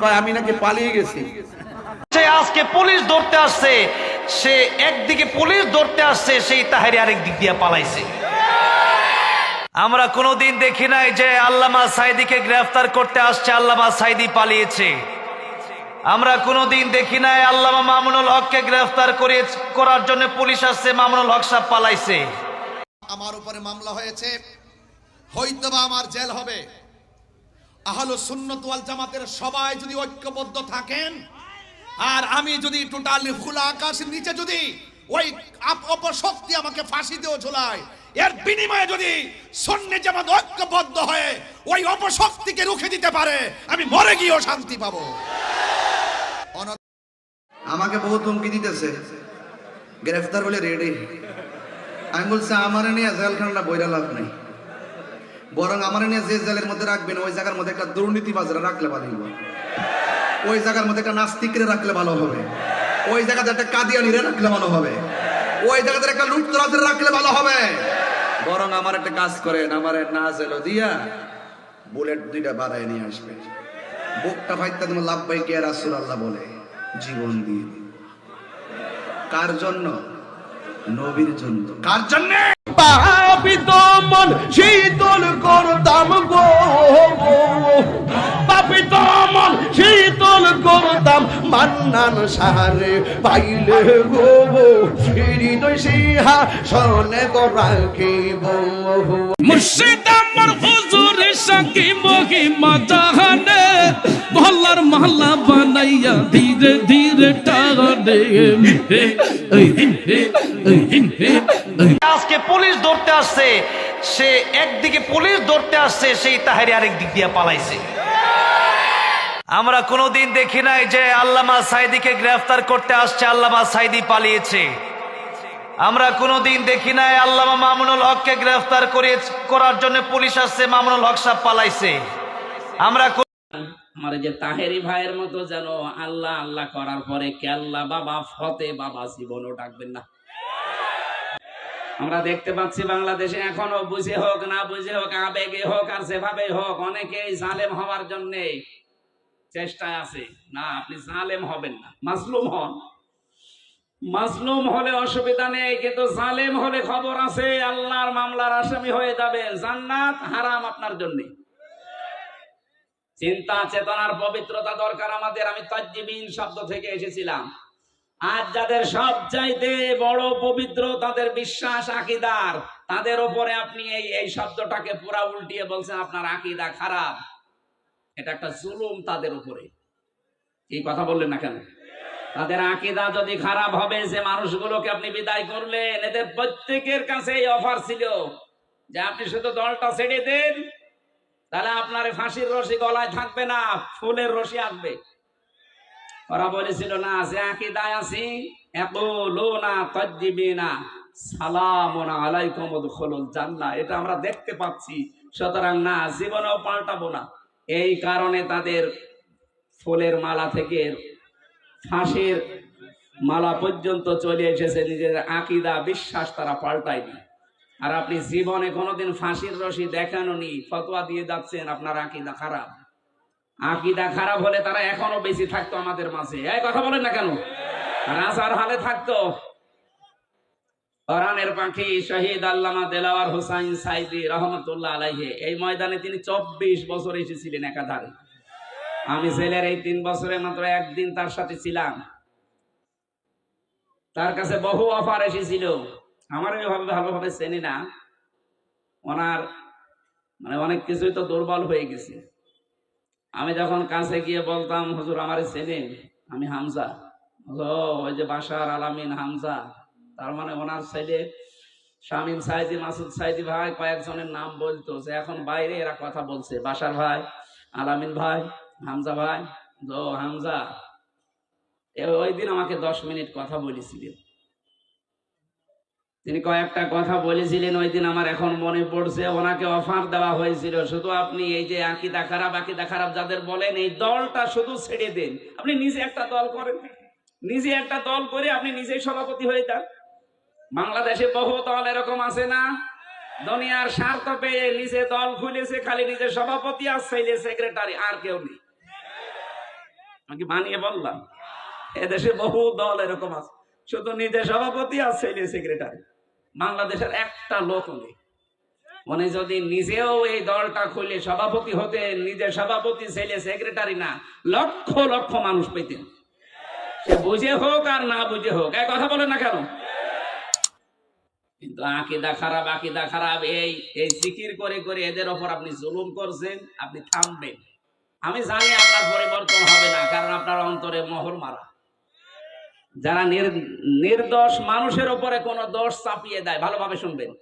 কয় আমি নাকি পালিয়ে গেছি। সে আজকে পুলিশ ধরতে আসছে সে একদিকে পুলিশ ধরতে আসছে সেই তাহারি আরেক দিক দিয়ে পালাইছে। আমরা কোনোদিন দেখি নাই যে আল্লামা সাইদিকে গ্রেফতার করতে আসছে আল্লামা সাইদি পালিয়েছে। আমরা কোনোদিন দেখি নাই আল্লামা মামুনুল হককে গ্রেফতার করে করার জন্য পুলিশ আসছে মামুনুল হক সাহেব পালাইছে। আমার উপরে মামলা হয়েছে হয়তোবা আমার জেল হবে। আহলো সুন্নত জামাতের সবাই যদি ঐক্যবদ্ধ থাকেন, আর আমি যদি টোটালি খোলা আকাশের নিচে যদি ওই অপশক্তি আমাকে ফাঁসিতেও ঝোলায়, এর বিনিময়ে যদি সন্ন্যে জামাত ঐক্যবদ্ধ হয়ে ওই অপশক্তিকে রুখে দিতে পারে, আমি মরে গিয়েও শান্তি পাবো। আমাকে বহুত হুমকি দিতেছে। গ্রেফতার বলে রেডি। আমি বলছি আমার নিয়ে জেলখানাটা বইরা লাভ নেই। বরং আমার নিয়ে যে জেলের মধ্যে রাখবেন, ওই জায়গার মধ্যে একটা দুর্নীতিবাজরা রাখলে ভালো হবে ওই জায়গার মধ্যে একটা নাস্তিকরে রাখলে ভালো হবে। ওই জায়গাতে একটা কাদিয়ানিরে রাখলে ভালো হবে। ওই জায়গাতে একটা লুটতরাজরে রাখলে ভালো হবে। বরং আমার একটা কাজ করেন, আমার না জেলো দিয়া বুলেট দুইটা বাড়ায় নিয়ে আসবে বুকটা ফাইতে তোমার লাভ পাই কে রাসুল আল্লাহ বলে, জীবন দিয়ে কার জন্য? নবীর জন্য। কার জন্য? পাপিত মন শীতল মান্নান সাহারে পাইলে গো হৃদয় সিহা সনে গো রাখিব মুর্শিদ আমার হুজুরের সাকি মহিমা জাহানে মহল্লার মহল্লা বানাইয়া ধীরে ধীরে টানে। আজকে পুলিশ ধরতে আসছে সে একদিকে পুলিশ ধরতে আসছে সেই তাহারি আরেক দিক দিয়ে পালাইছে আমরা কোনোদিন দেখি নাই যে আল্লামা সাইদিকে গ্রেফতার করতে আসছে, আল্লামা সাইদি পালিয়েছে। আমরা কোনোদিন দেখি নাই আল্লামা মামুনুল হককে গ্রেফতার করে করার জন্য পুলিশ আসছে, মামুনুল হক সাহেব পালাইছে। আমরা আমার যে তাহেরি ভাইয়ের মতো যেন আল্লাহ আল্লাহ করার পরে কেল্লা বাবা ফতে বাবা জীবনও ডাকবেন না। আমরা দেখতে পাচ্ছি বাংলাদেশে এখনও বুঝে হোক, না বুঝে হোক, আবেগে হোক আর যেভাবে হোক, অনেকেই জালেম হওয়ার জন্য চেষ্টায় আছে। না, আপনি জালেম হবেন না। মাজলুম হন। মাজলুম হলে অসুবিধা নেই, কিন্তু জালেম হলে খবর আছে, আল্লাহর মামলার আসামি হয়ে যাবে। জান্নাত হারাম আপনার জন্যে। চিন্তা, চেতনার পবিত্রতা দরকার আমাদের। আমি তাজ্জিবিন শব্দ থেকে এসেছিলাম। আজ যাদের সব চাইতে বড় পবিত্র, তাদের বিশ্বাস আকিদার। তাদের ওপরে আপনি এই এই শব্দটাকে পুরা উল্টিয়ে বলছেন, আপনার আকিদা খারাপ। এটা একটা জুলুম তাদের উপরে। এই কথা বললেন না কেন? তাদের আকিদা যদি খারাপ হবে, যে মানুষগুলোকে আপনি বিদায় করলেন, এদের প্রত্যেকের কাছে এই অফার ছিল যে আপনি শুধু দলটা ছেড়ে দেন, তাহলে আপনার ফাঁসির রশি গলায় থাকবে না, ফুলের রশি আসবে। ওরা বলেছিল, না, যে আকিদায় আছি এত লো না তজ্জিবি না সালামুন আলাইকুম জান্নাহ। এটা আমরা দেখতে পাচ্ছি। সুতরাং না, জীবনেও পাল্টাবো না। এই কারণে তাদের ফুলের মালা থেকে ফাঁসির মালা পর্যন্ত চলে এসেছে। নিজের আকিদা, বিশ্বাস তারা পাল্টায়নি। আর আপনি জীবনে কোনোদিন ফাঁসির রশি দেখানোনি, ফতোয়া দিয়ে যাচ্ছেন, আপনার আকিদা খারাপ। আকিদা খারাপ হলে তারা এখনও বেশি থাকতো আমাদের মাঝে। এই কথা বলেন না কেন? রাজার হালে থাকতো। কোরআনের পাখি শহীদ আল্লামা দেলাওয়ার হোসাইন সাইদি রহমতুল্লাহ আলাইহে, এই ময়দানে তিনি চব্বিশ বছর এসেছিলেন একাধারে। আমি জেলের এই তিন বছরে মাত্র একদিন তার সাথে ছিলাম। তার কাছে বহু অফার এসেছিল। আমার এভাবে ভালোভাবে চেনি না। ওনার মানে অনেক কিছুই তো দুর্বল হয়ে গেছে। আমি যখন কাছে গিয়ে বলতাম, হুজুর, আমার চেনে আমি, হামজা। ওই যে বাসার আলামিন হামজা। তার মানে ওনার ছেলে শামিম সাইদি, মাসুদ সাইদি ভাই কয়েকজনের নাম বলতো যে এখন বাইরে এরা কথা বলছে। বাসার ভাই, আলামিন ভাই, হামজা ভাই। ও হামজা ওই দিন আমাকে দশ মিনিট কথা বলেছিলেন। তিনি কয়েকটা কথা বলেছিলেন, ওই দিন আমার এখন মনে পড়ছে, ওনাকে অফার দেওয়া হয়েছিল। শুধু আপনি এই যে আকিদা খারাপ আকিদা খারাপ যাদের বলেন, এই দলটা শুধু ছেড়ে দেন। আপনি নিজে একটা দল করেন। নিজে একটা দল করে আপনি নিজেই সভাপতি হয়ে যান। বাংলাদেশে বহু দল এরকম আছে না? দুনিয়ার স্বার্থ পেয়ে নিজে দল খুলেছে, খালি নিজের সভাপতি আর সেক্রেটারি, আর কেউ নেই। আমি বানিয়ে বললাম? এদেশে বহু দল এরকম আছে। শুধু নিজে সভাপতি আর সেক্রেটারি। বাংলাদেশের একটা লোক নেই। উনি যদি নিজেও এই দলটা খুলে সভাপতি হতে নিজে সভাপতি, ছেলে সেক্রেটারি না, লক্ষ লক্ষ মানুষ পেতেন। সে বুঝে হোক আর না বুঝে হোক এক কথা বলে না কেন? কিন্তু আকিদা খারাপ আকিদা খারাপ। এই এই জিকির করে করে এদের ওপর আপনি জুলুম করছেন, আপনি থামবেন। আমি জানি আপনার পরিবর্তন হবে না, কারণ আপনার অন্তরে মোহর মারা। যারা নির- নির্দোষ মানুষের উপরে কোনো দোষ চাপিয়ে দেয়, ভালোভাবে শুনবেন।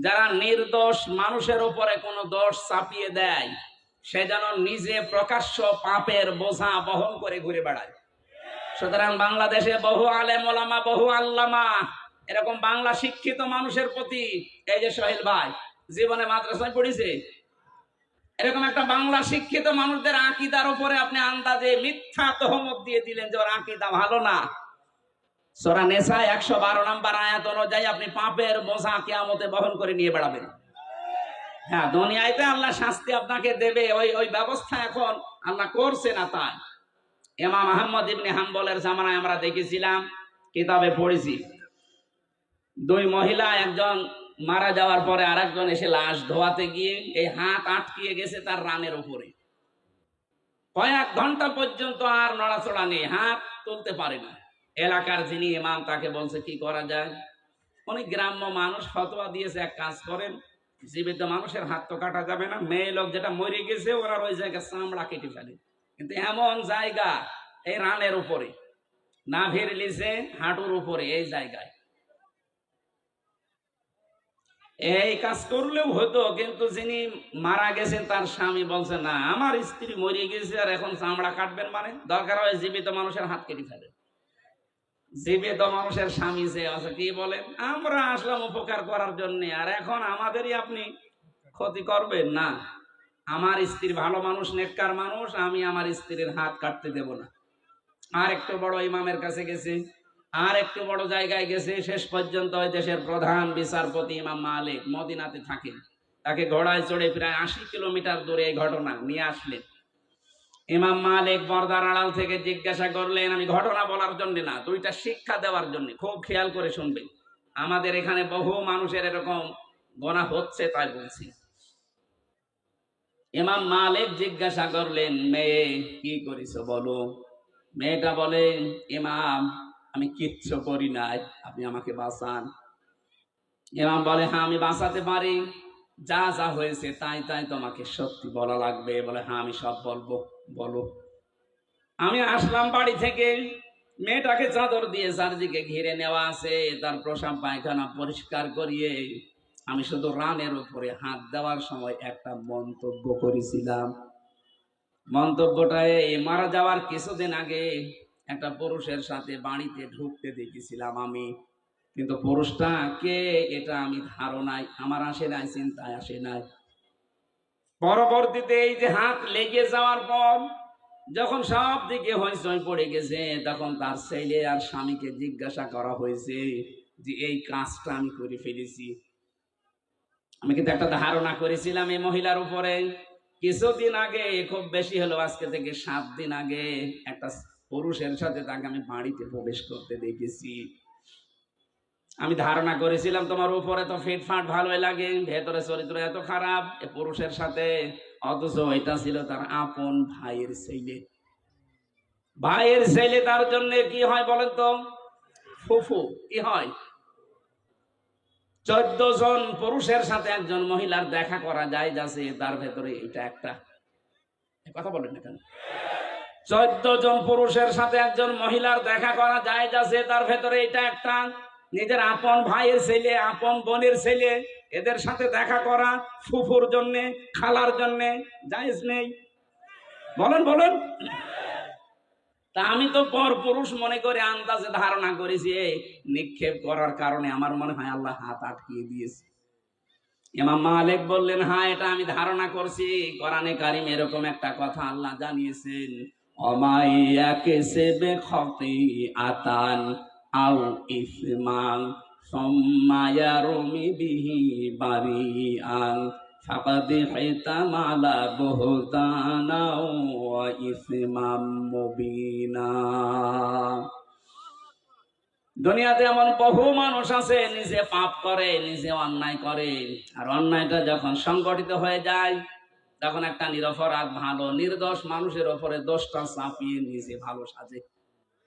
যারা নির্দোষ মানুষের উপরে কোনো দোষ চাপিয়ে দেয়, সে যেন নিজে প্রকাশ্য পাপের বোঝা বহন করে ঘুরে বেড়ায়। সুতরাং বাংলাদেশে বহু আলেম ওলামা, বহু আল্লামা এরকম বাংলা শিক্ষিত মানুষের প্রতি, এই যে সোহেল ভাই, জীবনে মাদ্রাসায় পড়েছে, এরকম একটা বাংলা শিক্ষিত মানুষদের আকিদার উপরে আপনি আন্দাজে মিথ্যা তহমত দিয়ে দিলেন যে ওর আকিদা ভালো না। সোরা নেশা একশো বারো নম্বর আয়াত অনুযায়ী আপনি পাপের বোঝা কেয়ামতে বহন করে নিয়ে বেড়াবেন। হ্যাঁ দুনিয়াতে আল্লাহ শাস্তি আপনাকে দেবে, ওই ওই ব্যবস্থা এখন আল্লাহ করছে না তাই। এমাম আহমদ ইবনে হাম্বলের জামানায় আমরা দেখেছিলাম, কিতাবে পড়েছি। দুই মহিলা, একজন মারা যাওয়ার পরে আরেকজন এসে লাশ ধোয়াতে গিয়ে এই হাত আটকিয়ে গেছে তার রানের উপরে। কয়েক ঘণ্টা পর্যন্ত আর নড়াচড়া নেই, হাত তুলতে পারে না। এলাকার যিনি ইমাম, তাকে বলছে, কি করা যায়? অনেক গ্রাম্য মানুষ, ফতোয়া দিয়েছে, এক কাজ করেন, জীবিত মানুষের হাত তো কাটা যাবে না, মেয়ে লোক যেটা মরে গেছে, ওরা ওই জায়গায় চামড়া কেটে ফেলে। কিন্তু এমন জায়গা, এই রানের উপরে নাভির লিসে হাঁটুর উপরে, এই জায়গায়। এই কাজ করলেও হতো, কিন্তু যিনি মারা গেছেন, তার স্বামী বলছে, না, আমার স্ত্রী মরে গেছে আর এখন চামড়া কাটবেন মানে? দরকার হয় জীবিত মানুষের হাত কেটে ফেলে। জীবিত মানুষের স্বামী যে আছে, কি বলেন আমরা আসলাম উপকার করার জন্য, আর এখন আমাদেরই আপনি ক্ষতি করবেন। না, আমার স্ত্রী ভালো মানুষ, নেককার মানুষ, আমি আমার স্ত্রীর হাত কাটতে দেব না। আর একটু বড় ইমামের কাছে গেছে। আর একটু বড় জায়গায় গেছে, শেষ পর্যন্ত ওই দেশের প্রধান বিচারপতি ইমাম মালিক মদিনাতে থাকেন তাকে ঘোড়ায় চড়ে প্রায় আশি কিলোমিটার দূরে এই ঘটনা নিয়ে আসলেন ইমাম মালিক পর্দার আড়াল থেকে জিজ্ঞাসা করলেন, আমি ঘটনা বলার জন্য না, দুইটা শিক্ষা দেওয়ার জন্য। খুব খেয়াল করে শুনবেন। আমাদের এখানে বহু মানুষের এরকম গোনা হচ্ছে তাই বলছি। ইমাম মালিক জিজ্ঞাসা করলেন, মেয়ে, কি করিস বলো? মেয়েটা বলে, ইমাম আমি কিচ্ছু করি নাই, আপনি আমাকে বাঁচান। ইমাম বলে হ্যাঁ আমি বাঁচাতে পারি। যা যা হয়েছে, তাই তাই তোমাকে সত্যি বলা লাগবে। বলে হ্যাঁ আমি সব বলব, বলো। আমি আসলাম বাড়ি থেকে। মেয়েটাকে চাদর দিয়ে চারদিকে ঘিরে নেওয়া আছে। তার প্রসাব পায়খানা পরিষ্কার করিয়ে আমি শুধু রানের উপরে হাত দেওয়ার সময় একটা মন্তব্য করেছিলাম। মন্তব্যটা মারা যাওয়ার কিছুদিন আগে একটা পুরুষের সাথে বাড়িতে ঢুকতে দেখেছিলাম আমি। কিন্তু পুরুষটা, কে এটা আমি ধারণায় আমার আসে নাই, চিন্তায় আসে নাই। পরবর্তীতে এই যে হাত লেগে যাওয়ার পর, যখন সব দিকে হইচই পড়ে গেছে, তখন তার ছেলে আর স্বামীকে জিজ্ঞাসা করা হয়েছে যে, এই কাজটা আমি করে ফেলেছি। আমি কিন্তু একটা ধারণা করেছিলাম এই মহিলার উপরে। কিছুদিন আগে, খুব বেশি হলো, আজকে থেকে সাত দিন আগে, একটা পুরুষের সাথে তাকে আমি বাড়িতে প্রবেশ করতে দেখেছি। আমি ধারণা করেছিলাম, তোমার উপরে তো ফিটফাট ভালোই লাগে, ভেতরে চরিত্র এত খারাপ। এ পুরুষের সাথে অথচ এটা ছিল তার আপন ভাইয়ের ছেলে। ভাইয়ের ছেলে তার জন্য কি হয় বলেন তো? ফুফু, কি হয়? চোদ্দ জন পুরুষের সাথে একজন মহিলার দেখা করা যায়, যাচ্ছে তার ভেতরে এটা একটা। কথা বলেন না কেন? চোদ্দ জন পুরুষের সাথে একজন মহিলার দেখা করা যায় যাচ্ছে তার ভেতরে এটা একটা নিজের আপন ভাইয়ের ছেলে, আপন বোনের ছেলে, এদের সাথে দেখা করা, ফুফুর জন্য, খালার জন্য, জায়েজ নেই। বলেন বলেন। তা আমি তো পর পুরুষ মনে করে আন্দাজে ধারণা করেছি এই নিক্ষেপ করার কারণে আমার মনে হয় আল্লাহ হাত আটকিয়ে দিয়েছে। ইমাম মালিক বললেন হ্যাঁ এটা আমি ধারণা করছি। কোরআনে কারিম এরকম একটা কথা আল্লাহ জানিয়েছেন। অমাইয়াকে সেবে খতি আতান আউ ইসমান সম্মায়ারমি বিহি বাড়ি আন ফাকাদি হেতামালা বহুতানাও ইসমাম মুবিনা। দুনিয়াতে এমন বহু মানুষ আছে, নিজে পাপ করে, নিজে অন্যায় করে। আর অন্যায়টা যখন সংগঠিত হয়ে যায় তখন একটা নিরপরাধ, ভালো, নির্দোষ মানুষের ওপরে দোষটা চাপিয়ে নিজে ভালো সাজে,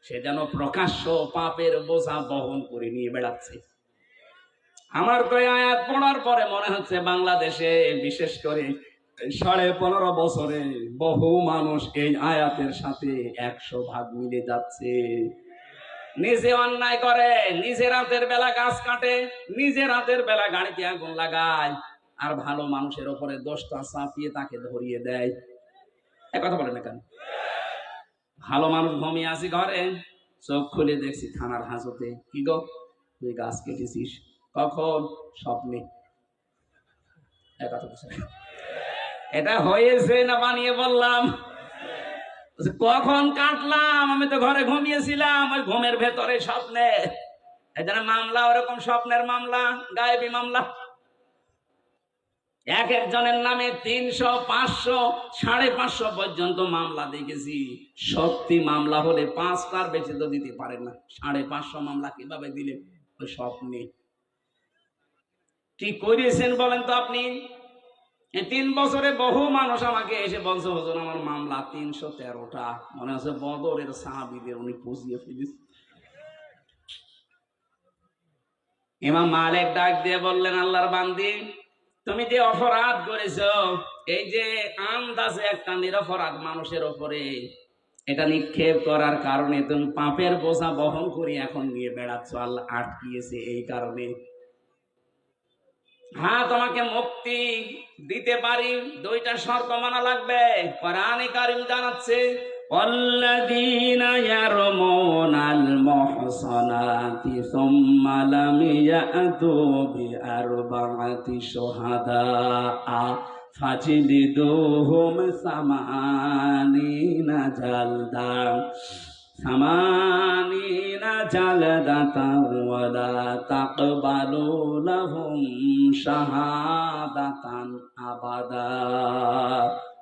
সে যেন প্রকাশ্য পাপের বোঝা বহন করে নিয়ে বেড়াচ্ছে। আমার তো আয়াত পড়ার পরে মনে হচ্ছে বাংলাদেশে, বিশেষ করে সাড়ে পনেরো বছরে বহু মানুষ এই আয়াতের সাথে একশো ভাগ মিলে যাচ্ছে। নিজে অন্যায় করে, নিজে রাতের বেলা গাছ কাটে, নিজে রাতের বেলা গাড়িতে আগুন লাগায় আর ভালো মানুষের ওপরে দোষটা চাপিয়ে তাকে ধরিয়ে দেয়। এ কথা বলে না কেন? ভালো মানুষ ঘুমিয়ে আছি ঘরে, চোখ খুলে দেখছি থানার হাজতে। কি গো, তুই গাছ কেটেছিস? কখন? স্বপ্নে। এটা হয়েছে না বানিয়ে বললাম? কখন কাটলাম? আমি তো ঘরে ঘুমিয়েছিলাম, ওই ঘুমের ভেতরে স্বপ্নে। এখানে মামলা, ওরকম স্বপ্নের মামলা, গায়েবী মামলা। এক একজনের নামে তিনশো, পাঁচশো, সাড়ে পাঁচশো পর্যন্ত মামলা দেখেছি। সত্যি মামলা হলে পাঁচটার বেশি তো দিতে পারেন না। সাড়ে পাঁচশো মামলা কীভাবে দিলেন? ওই স্বপ্নে কি করিয়েছেন বলেন তো আপনি? তিন বছরে বহু মানুষ আমাকে এসে বলছে, হুজুর, আমার মামলা তিনশো তেরোটা। মনে হচ্ছে বদরের সাহাবিদের উনি পুষিয়ে ফেলিস ইমাম মালিক ডাক দিয়ে বললেন, আল্লাহর বান্দি তুমি যে অপরাধ করেছ, এই যে আন্দাজে একটা নিরপরাধ মানুষের ওপরে, এটা নিক্ষেপ করার কারণে তুমি পাপের বোঝা বহন করে এখন নিয়ে বেড়াচ্ছ, আল্লাহ আটকিয়েছে এই কারণে। হ্যাঁ তোমাকে মুক্তি দিতে পারি, দুইটা শর্ত মানা লাগবে। কোরআনে কারিম জানাচ্ছে والذين يرمون المحصنات ثم لم يأتوا بأربعة شهداء فاجلدوهم ثمانين جلدا ثمانين جلدة ولا تقبلوا لهم شهادة أبدا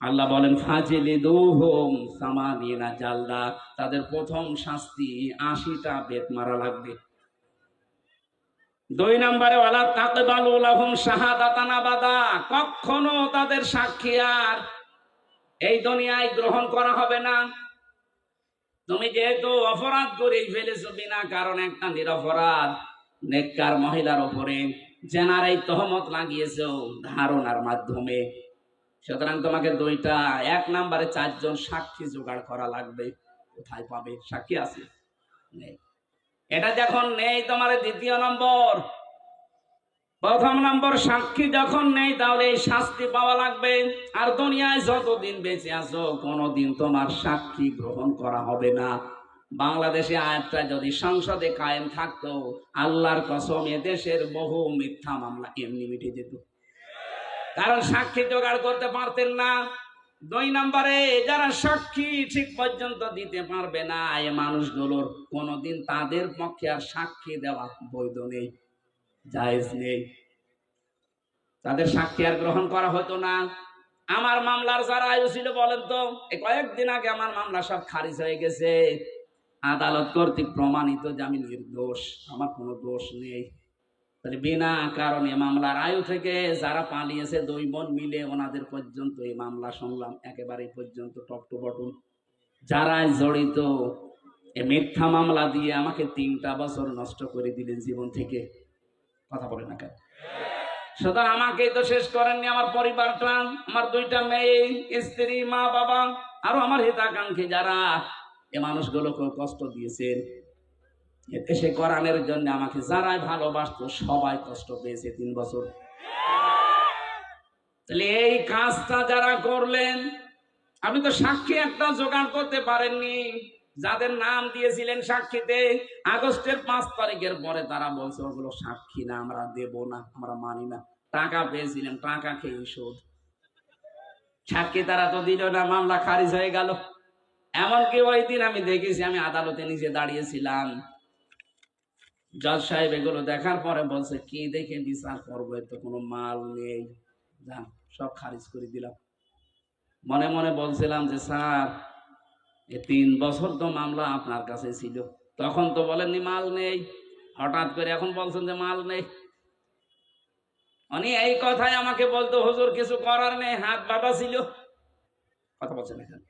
আল্লাহ বলেন ফাজিলি দুহুম সামাদিনা জালদা। তাদের প্রথম শাস্তি আশিটা বেত মারা লাগবে। দুই নম্বরে, ওয়ালা তাকবালু লাহুম শাহাদাতান আবাদা কখনো তাদের সাক্ষী আর এই দুনিয়ায় গ্রহণ করা হবে না। তুমি যেহেতু অপরাধ করে ফেলেছো বিনা কারণ, একটা নিরপরাধ নেককার মহিলার উপরে জেনার এই তহমত লাগিয়েছো ধারণার মাধ্যমে। সুতরাং তোমাকে দুইটা, এক নম্বরে চারজন সাক্ষী জোগাড় করা লাগবে। কোথায় পাবে? সাক্ষী আছে? এটা যখন নেই তোমার দ্বিতীয় নম্বর। প্রথম নম্বর সাক্ষী যখন নেই, তাহলে এই শাস্তি পাওয়া লাগবে। আর দুনিয়ায় যতদিন বেঁচে আছো, কোনোদিন তোমার সাক্ষী গ্রহণ করা হবে না। বাংলাদেশে আয়াতটা যদি সংসদে কায়েম থাকতো, আল্লাহর কসম দেশের বহু মিথ্যা মামলা এমনি মিটে যেত। কারণ সাক্ষী জোগাড় করতে পারতেন না। দুই নম্বরে, যারা সাক্ষী ঠিক পর্যন্ত দিতে পারবে না, এ মানুষগুলোর কোনোদিন তাদের পক্ষে আর সাক্ষী দেওয়া বৈধ নেই, জায়েজ নেই। তাদের সাক্ষী আর গ্রহণ করা হতো না। আমার মামলার যারা আয়ু ছিল, বলেন তো কয়েকদিন আগে আমার মামলা সব খারিজ হয়ে গেছে। আদালত কর্তৃক প্রমাণিত যে আমি নির্দোষ, আমার কোনো দোষ নেই। তাহলে বিনা কারণে মামলার আয়ু থেকে যারা পালিয়েছে দুই বোন মিলে ওনাদের পর্যন্ত এই মামলা শুনলাম একেবারে পর্যন্ত টপ টু যারা জড়িত এ মিথ্যা মামলা দিয়ে আমাকে তিনটা বছর নষ্ট করে দিলেন জীবন থেকে। কথা বলে না কেন? সুতরাং আমাকেই তো শেষ করেননি আমার পরিবারটা, আমার দুইটা মেয়ে, স্ত্রী, মা, বাবা, আরও আমার হিতাকাঙ্ক্ষী যারা এ মানুষগুলোকে কষ্ট দিয়েছেন। সে কোরআনের জন্য আমাকে যারাই ভালোবাসতো, সবাই কষ্ট পেয়েছে তিন বছর। তাহলে এই কাজটা যারা করলেন, আপনি তো সাক্ষী একটা জোগাড় করতে পারেননি। যাদের নাম দিয়েছিলেন সাক্ষীতে, আগস্টের পাঁচ তারিখের পরে তারা বলছে, ওগুলো সাক্ষী না, আমরা দেব না, আমরা মানি না। টাকা পেয়েছিলেন, টাকা খেয়ে শোধ। সাক্ষী তারা তো দিল না, মামলা খারিজ হয়ে গেল। এমনকি ওই দিন আমি দেখেছি, আমি আদালতে নিজে দাঁড়িয়েছিলাম। জজ সাহেব এগুলো দেখার পরে বলছে, কি দেখে বিচার করব? এর তো কোনো মাল নেই। যান, সব খারিজ করে দিলাম। মনে মনে বলছিলাম যে, স্যার, এ তিন বছর তো মামলা আপনার কাছে ছিল। তখন তো বলেননি মাল নেই। হঠাৎ করে এখন বলছেন যে মাল নেই। উনি এই কথাই আমাকে বলতো, হুজুর, কিছু করার নেই, হাত বাঁধা ছিল। কথা বলছেন এখানে।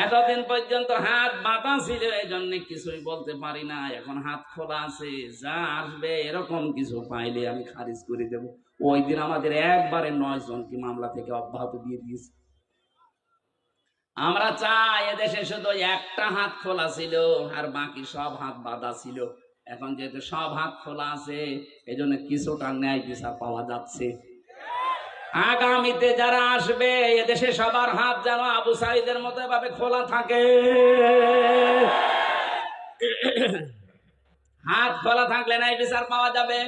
এতদিন পর্যন্ত হাত বাঁধা ছিল এই জন্য কিছুই বলতে পারি না। এখন হাত খোলা আছে, যা আসবে, এরকম কিছু পাইলে আমি খারিজ করে দেব। ওই দিন আমাদের একবারে নয় জনকে মামলা থেকে অব্যাহত দিয়ে দিয়েছে। আমরা চাই এদেশে শুধু একটা হাত খোলা ছিল, আর বাকি সব হাত বাঁধা ছিল। এখন যেহেতু সব হাত খোলা আছে এই জন্য কিছুটা ন্যায় বিচার পাওয়া যাচ্ছে। আগামীতে যারা আসবে, এদেশে সবার হাত যেন আবু সাইদের মতো এভাবে খোলা থাকে। হাত খোলা থাকলে নাই বিচার পাওয়া যাবে?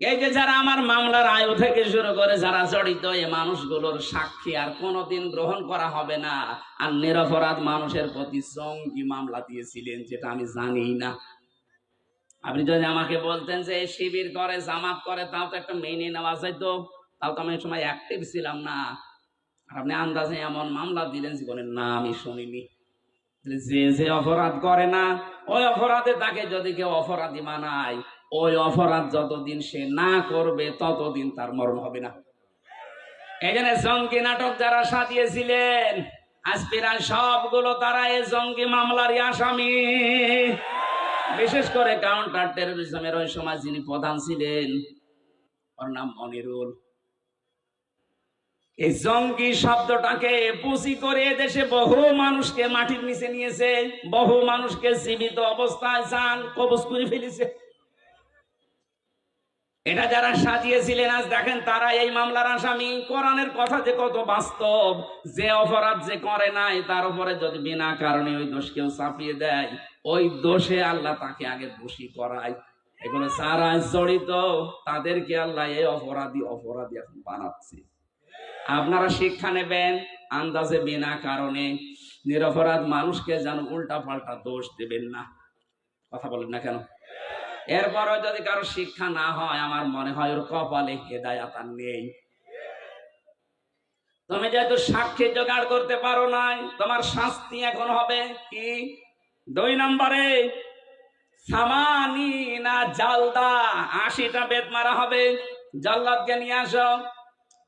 এই যে যারা আমার মামলার আয়ু থেকে শুরু করে যারা জড়িত এই মানুষগুলোর সাক্ষী আর কোনোদিন গ্রহণ করা হবে না। আর নিরপরাধ মানুষের প্রতি জঙ্গি মামলা দিয়েছিলেন, যেটা আমি জানি না। আপনি যদি আমাকে বলতেন যে শিবির করে, জামাত করে, তাও তো একটা মেনে নেওয়া যাইতো। তাও তো আমি সময় অ্যাক্টিভ ছিলাম না। আর আপনি আন্দাজে এমন মামলা দিলেন জীবনের না, আমি শুনিনি। যে যে অপরাধ করে না, ওই অপরাধে তাকে যদি কেউ অপরাধী মানায়, ওই অপরাধ যতদিন সে না করবে, ততদিন তার মরণ হবে না। জন্য জঙ্গি নাটক যারা সাজিয়েছিলেন আজপিরান সবগুলো তারা এই জঙ্গি মামলারই আসামি। বিশেষ করে কাউন্টার টেরোরিজমের ওই সময় যিনি প্রধান ছিলেন, ওর নাম অনিরুল। এই জঙ্গি শব্দটাকে পুঁজি করে দেশে বহু মানুষকে মাটির নিচে নিয়েছে, বহু মানুষকে জীবিত অবস্থায় যান কবজ করে ফেলেছে। এটা যারা সাজিয়েছিলেন, আজ দেখেন তারা এই মামলার আসামি। কোরআনের কথা যে কত বাস্তব, যে অপরাধ যে করে নাই, তার উপরে যদি বিনা কারণে ওই দোষ কেউ চাপিয়ে দেয়, ওই দোষে আল্লাহ তাকে আগে দোষী করায়। এগুলো যারা জড়িত, তাদেরকে আল্লাহ এই অপরাধী অপরাধী এখন বানাচ্ছে। আপনারা শিক্ষা নেবেন, আন্দাজে বিনা কারণে নিরপরাধ মানুষকে যেন উল্টা পাল্টা দোষ দেবেন না। কথা বলেন না কেন? এরপরও যদি কারও শিক্ষা না হয়, আমার মনে হয় ওর কপালে হেদায়াত আর নেই। তুমি যেহেতু সাক্ষী জোগাড় করতে পারো নাই, তোমার শাস্তি এখন হবে কি? দুই নম্বরে সামানি না জালদা, আশিটা বেদ মারা হবে। জাল্লাদকে নিয়ে আসো।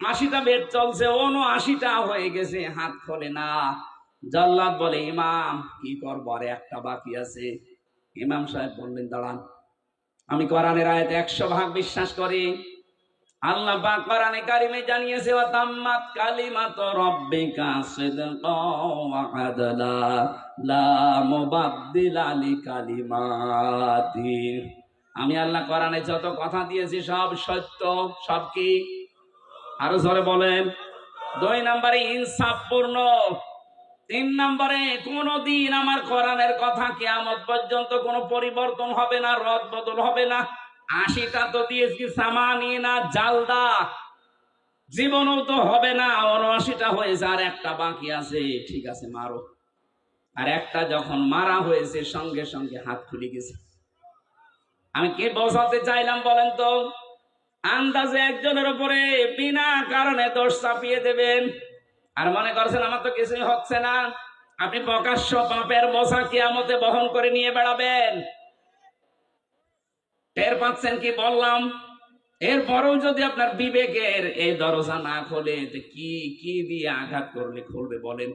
আশিটা বেদ চলছে অন্য আশিটা হয়ে গেছে, হাত খোলে না। জাল্লাদ বলে, ইমাম, কি করব, আর একটা বাকি আছে? ইমাম সাহেব বললেন, দাঁড়ান। আমি কোরআনের আয়াতে একশো ভাগ বিশ্বাস করি। আল্লাহ পাক কোরআনে কারিমে জানিয়েছে ওয়া তাম্মাত কালিমাতু রাব্বিকা সিদকাও ওয়া আদলা, লা মুবাদদিলা লিকালিমাতি। আমি আল্লাহ কোরআনে যত কথা দিয়েছি, সব সত্য, সব কি? আরও জোরে বলেন। দুই নম্বরে, ইনসাফপূর্ণ। তিন নম্বরে, কোনদিন আমার কোরআনের কথা কেয়ামত পর্যন্ত কোনো পরিবর্তন হবে না, রদ বদল হবে না। আশিটা তো দিয়েছি, সামানি না, জালদা। জীবনও তো হবে না, উনআশিটা হয়েছে, আর একটা বাকি আছে। ঠিক আছে, মারো। আর একটা যখন মারা হয়েছে, সঙ্গে সঙ্গে হাত খুলে গেছে। আমি কে বোঝাতে চাইলাম বলেন তো? আন্দাজে একজনের উপরে বিনা কারণে দোষ চাপিয়ে দেবেন। আর মনে করছেন আমার তো কিছুই হচ্ছে না। আপনি প্রকাশ্য পাপের বোঝা কিয়ামতে বহন করে নিয়ে বেড়াবেন। টের পাচ্ছেন কি বললাম? এরপরেও যদি আপনার বিবেকের এই দরজা না খোলে কি কি দিয়ে আঘাত করলে খুলবে বলেন?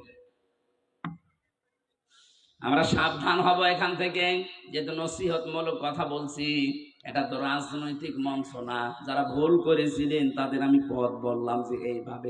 আমরা সাবধান হব এখান থেকে। যেহেতু নসিহতমূলক কথা বলছি, এটা তো রাজনৈতিক মঞ্চ না। যারা ভুল করেছিলেন, তাদের আমি পথ বললাম যে এইভাবে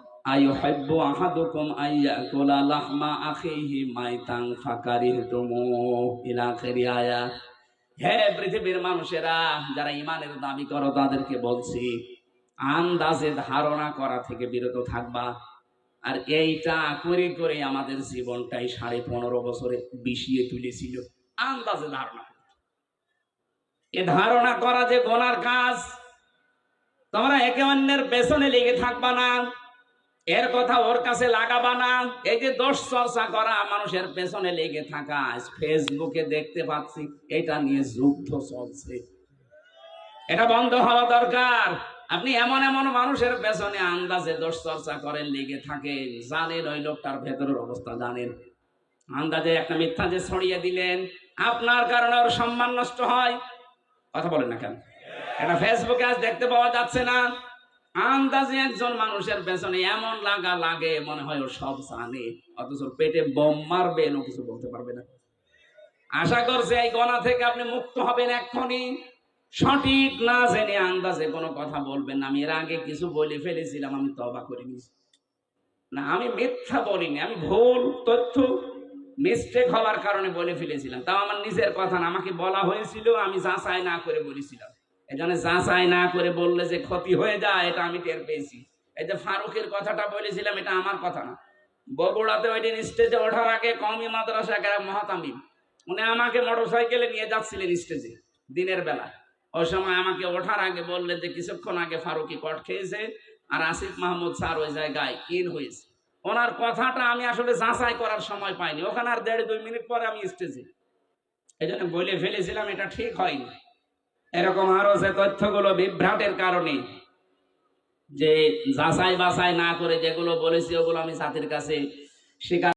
পৃথিবীর মানুষেরা, যারা ইমানের দাবি করো, তাদেরকে বলছি, আন্দাজে ধারণা করা থেকে বিরত থাকবা। আর এইটা করে করে আমাদের জীবনটাই সাড়ে পনেরো বছরে বিষিয়ে তুলেছিল। আন্দাজে ধারণা। এ ধারণা করা যে গোনার কাজ, তোমরা একে অন্যের পেছনে লেগে থাকবা না। এর কথা ওর কাছে লাগাবা না। এই যে দোষ চর্চা করা, মানুষের পেছনে লেগে থাকা ফেসবুকে দেখতে পাচ্ছি, এটা নিয়ে যুদ্ধ চলছে। এটা বন্ধ হওয়া দরকার। আপনি এমন এমন মানুষের পেছনে আন্দাজে দোষ চর্চা করেন, লেগে থাকেন, জানেন ওই লোকটার ভেতরের অবস্থা, জানেন। আন্দাজে একটা মিথ্যা যে ছড়িয়ে দিলেন, আপনার কারণে ওর সম্মান নষ্ট হয়। কথা বলেন না কেন? এটা ফেসবুকে আজ দেখতে পাওয়া যাচ্ছে না। আন্দাজে একজন মানুষের পেছনে এমন লাগা লাগে, মনে হয় ও সব জানে। অথচ পেটে বোম মারবে, ও কিছু বলতে পারবে না। আশা করছে এই গণা থেকে আপনি মুক্ত হবেন এক্ষুনি। সঠিক না জেনে আন্দাজে কোনো কথা বলবেন না। আমি এর আগে কিছু বলে ফেলেছিলাম, আমি তবা করে নিয়েছি। না, আমি মিথ্যা বলিনি, আমি ভুল তথ্য মিস্টেক হওয়ার কারণে বলে ফেলেছিলাম। তাও আমার নিজের কথা না, আমাকে বলা হয়েছিল, আমি যাচাই না করে বলেছিলাম। এজন্য যাচাই না করে বললে যে ক্ষতি হয়ে যায়, এটা আমি টের পেয়েছি। এই যে ফারুকের কথাটা বলেছিলাম, এটা আমার কথা না। বগুড়াতে ওই দিন স্টেজে ওঠার আগে কমি মাদ্রাসা মহাতামিম। উনি আমাকে মোটর সাইকেলে নিয়ে যাচ্ছিলেন স্টেজে দিনের বেলা। ওই সময় আমাকে ওঠার আগে বললেন যে কিছুক্ষণ আগে ফারুকি কট খেয়েছে আর আসিফ মাহমুদ স্যার ওই জায়গায় ইন হয়েছে। ওনার কথাটা আমি আসলে যাচাই করার সময় পাইনি। ওখানে আর দেড় দুই মিনিট পরে আমি স্টেজে এই জন্য বলে ফেলেছিলাম, এটা ঠিক হয়নি। এরকম আরও যে তথ্যগুলো বিভ্রাটের কারণে যে যাচাই বাছাই না করে যেগুলো বলেছি, ওগুলো আমি সাথের কাছে স্বীকার